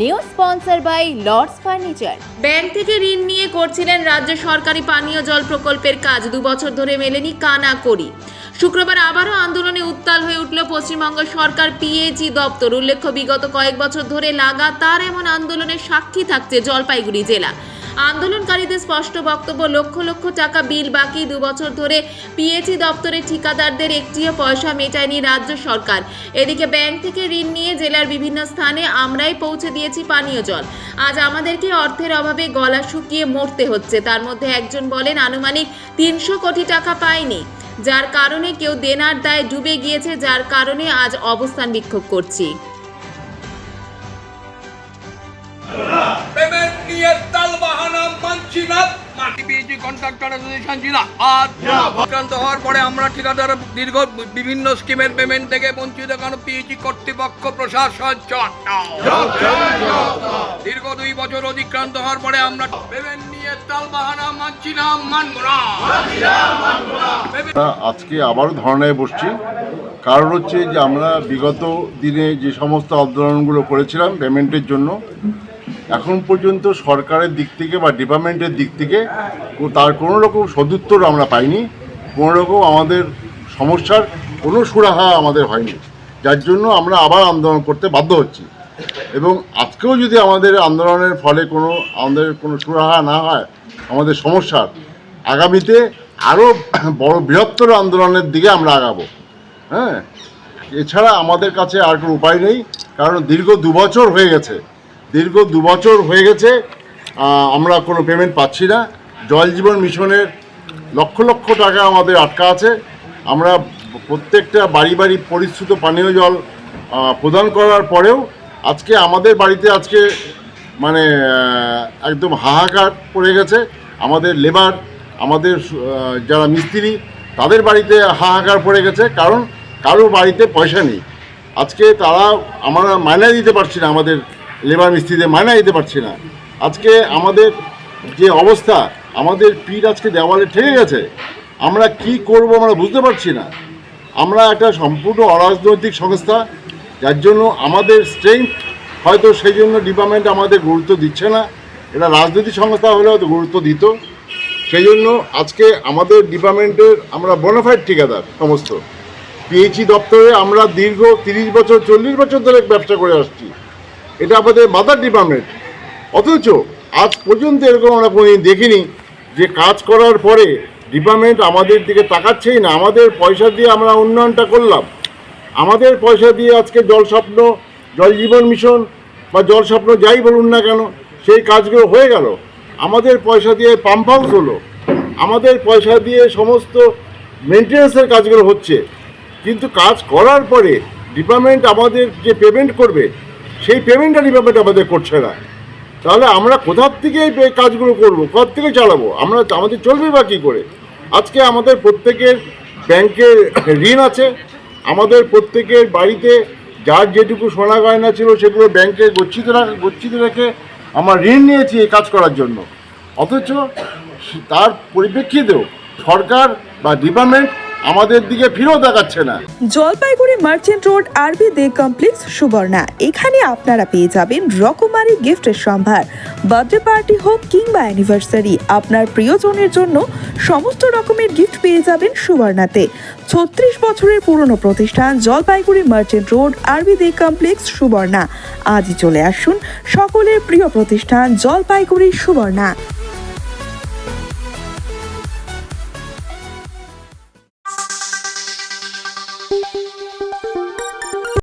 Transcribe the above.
New sponsor by Lords furniture bank থেকে ঋণ নিয়ে করছিলেন রাজ্য সরকারি পানীয় জল প্রকল্পের কাজ। দু বছর ধরে মেলেনি কানা করি শুক্রবার আবারও আন্দোলনে উত্তাল হয়ে উঠল পশ্চিমবঙ্গ সরকার পিএইচই দপ্তর। উল্লেখ্য, বিগত কয়েক বছর ধরে লাগাতার এমন আন্দোলনের সাক্ষী থাকছে জলপাইগুড়ি জেলা। আন্দোলনকারীদের স্পষ্ট বক্তব্য, লক্ষ লক্ষ টাকা বিল বাকি দু বছর ধরে পিএইচই দপ্তরের ঠিকাদারদের একটিও পয়সা মেটায়নি রাজ্য সরকার। এদিকে ব্যাংক থেকে ঋণ নিয়ে জেলার বিভিন্ন স্থানে আমরাই পৌঁছে দিয়েছি পানীয় জল। আজ আমাদেরকে অর্থের অভাবে গলা শুকিয়ে মরতে হচ্ছে। তার মধ্যে একজন বলেন, আনুমানিক তিনশো কোটি টাকা পায়নি যার কারণে কেউ দেনার দায়ে ডুবে গিয়েছে, যার কারণে আজ অবস্থান বিক্ষোভ করছি। হওয়ার পরে আমরা ঠিকাদার দীর্ঘ বিভিন্ন স্কিমের পেমেন্ট থেকে বঞ্চিত, কারণ কর্তৃপক্ষ প্রশাসন দীর্ঘ দুই বছর অতিক্রান্ত হওয়ার পরে আমরা পেমেন্ট নিয়ে আজকে আবারও ধর্নায় বসছি। কারণ হচ্ছে যে আমরা বিগত দিনে যে সমস্ত আন্দোলনগুলো করেছিলাম পেমেন্টের জন্য এখন পর্যন্ত সরকারের দিক থেকে বা ডিপার্টমেন্টের দিক থেকে তার কোনো রকম সদুত্তর আমরা পাইনি, কোনো রকম আমাদের সমস্যার কোনো সুরাহা আমাদের হয়নি। যার জন্য আমরা আবার আন্দোলন করতে বাধ্য হচ্ছি। এবং আজকেও যদি আমাদের আন্দোলনের ফলে কোনো, আমাদের কোনো সুরাহা না হয়, আমাদের সমস্যার, আগামীতে আরও বড় বৃহত্তর আন্দোলনের দিকে আমরা আগাবো। হ্যাঁ? এছাড়া আমাদের কাছে আর কোনো উপায় নেই, কারণ দীর্ঘ দু বছর হয়ে গেছে। দীর্ঘ দু বছর হয়ে গেছে আমরা কোনো পেমেন্ট পাচ্ছি না। জল জীবন মিশনের লক্ষ লক্ষ টাকা আমাদের আটকা আছে। আমরা প্রত্যেকটা বাড়ি বাড়ি পরিশ্রুত পানীয় জল প্রদান করার পরেও আজকে আমাদের বাড়িতে আজকে মানে একদম হাহাকার পড়ে গেছে। আমাদের লেবার আমাদের যারা মিস্ত্রি, তাদের বাড়িতে হাহাকার পড়ে গেছে। কারণ কারোর বাড়িতে পয়সা নেই। আজকে তারা আমরা মায়না দিতে পারছি না আমাদের লেবার মিস্ত্রিদের মায়না দিতে পারছি না। আজকে আমাদের যে অবস্থা, আমাদের পিঠ আজকে দেওয়ালে ঠেকে গেছে। আমরা কি করব আমরা বুঝতে পারছি না। আমরা একটা সম্পূর্ণ অরাজনৈতিক সংস্থা, যার জন্য আমাদের স্ট্রেংথ হয়তো সেই জন্য ডিপার্টমেন্ট আমাদের গুরুত্ব দিচ্ছে না। এটা রাজনৈতিক সংস্থা হলে হয়তো গুরুত্ব দিত। সেই জন্য আজকে আমাদের ডিপার্টমেন্টের আমরা বোনাফাইড ঠিকাদার সমস্ত। পিএইচই দপ্তরে আমরা দীর্ঘ তিরিশ বছর, চল্লিশ বছর ধরে ব্যবসা করে আসছি। এটা আমাদের মাদার ডিপার্টমেন্ট অথচ আজ পর্যন্ত এরকম আমরা কোনোদিন দেখিনি যে কাজ করার পরে ডিপার্টমেন্ট আমাদের দিকে তাকাচ্ছেই না। আমাদের পয়সা দিয়ে আমরা উন্নয়নটা করলাম। আমাদের পয়সা দিয়ে আজকে জল স্বপ্ন, জল জীবন মিশন বা জল স্বপ্ন যাই বলুন না কেন, সেই কাজগুলো হয়ে গেল। আমাদের পয়সা দিয়ে পাম্প হাউস হলো। আমাদের পয়সা দিয়ে সমস্ত মেনটেন্যান্সের কাজগুলো হচ্ছে। কিন্তু কাজ করার পরে ডিপার্টমেন্ট আমাদের যে পেমেন্ট করবে সেই পেমেন্টটা ডিপার্টমেন্ট আমাদের করছে না। তাহলে আমরা কোথার থেকে এই কাজগুলো করব? কোথার থেকে চালাবো? আমরা আমাদের চলবে বা কী করে? আজকে আমাদের প্রত্যেকের ব্যাংকের ঋণ আছে। আমাদের প্রত্যেকের বাড়িতে যার যেটুকু সোনা গয়না ছিল সেগুলো ব্যাংকে গচ্ছিত রাখা, গচ্ছিত রেখে আমরা ঋণ নিয়েছি এই কাজ করার জন্য। অথচ তার পরিপ্রেক্ষিতেও সরকার বা ডিপার্টমেন্ট আমাদের দিকে ফিরেও দেখাচ্ছে না। জলপাইগুড়ি মার্চেন্ট রোড, আরবি দে কমপ্লেক্স, সুবর্ণা। এখানে আপনারা পেয়ে যাবেন রকমারি গিফটের সম্ভার। বার্থডে পার্টি হোক কিংবা অ্যানিভার্সারি আপনার প্রিয়জনের জন্য সমস্ত রকমের গিফট পেয়ে যাবেন সুবর্ণাতে। ছত্রিশ বছরের পুরনো প্রতিষ্ঠান জলপাইগুড়ি মার্চেন্ট রোড, আরবি দে কমপ্লেক্স, সুবর্ণা। আজই চলে আসুন সকলের প্রিয় প্রতিষ্ঠান জলপাইগুড়ি, সুবর্ণা।